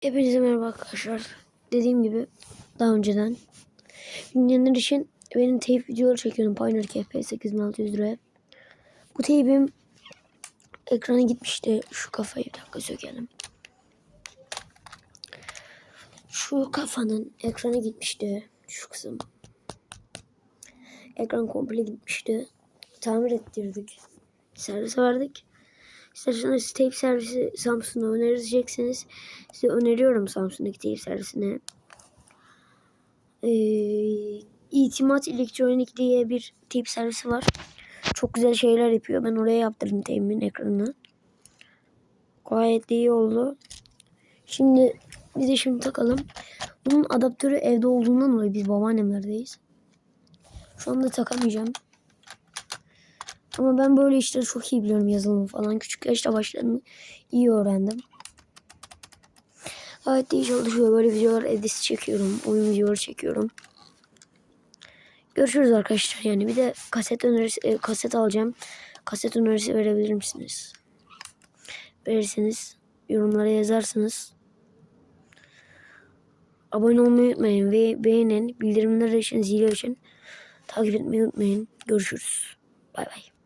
Hepinize merhaba arkadaşlar. Dediğim gibi daha önceden dinleyenler için benim teyp videoları çekiyorum Pioneer KF 8600 liraya. Bu teybim ekrana gitmişti. Şu kafayı bir dakika sökelim. Şu kafanın ekrana gitmişti. Şu kısım. Ekran komple gitmişti. Tamir ettirdik. Servise verdik. İsterseniz tape servisi Samsun'a önereceksiniz. Size öneriyorum Samsun'daki tape servisine. Ee, İtimat Elektronik diye bir tape servisi var. Çok güzel şeyler yapıyor. Ben oraya yaptırdım tape'imin ekranını. Gayet iyi oldu. Şimdi biz de şimdi takalım. Bunun adaptörü evde olduğundan dolayı biz babaannemlerdeyiz. Şu anda takamayacağım. Ama ben böyle işleri çok iyi biliyorum yazılımı falan. Küçük yaşta başladım. iyi öğrendim. Gayet iyi çalışıyor. Böyle videolar edit çekiyorum. Oyun videoları çekiyorum. Görüşürüz arkadaşlar. Yani bir de kaset önerisi, e, kaset alacağım. Kaset önerisi verebilir misiniz? Verirseniz yorumlara yazarsınız. Abone olmayı unutmayın ve beğenin. Bildirimler için, zili için takip etmeyi unutmayın. Görüşürüz. Bay bay.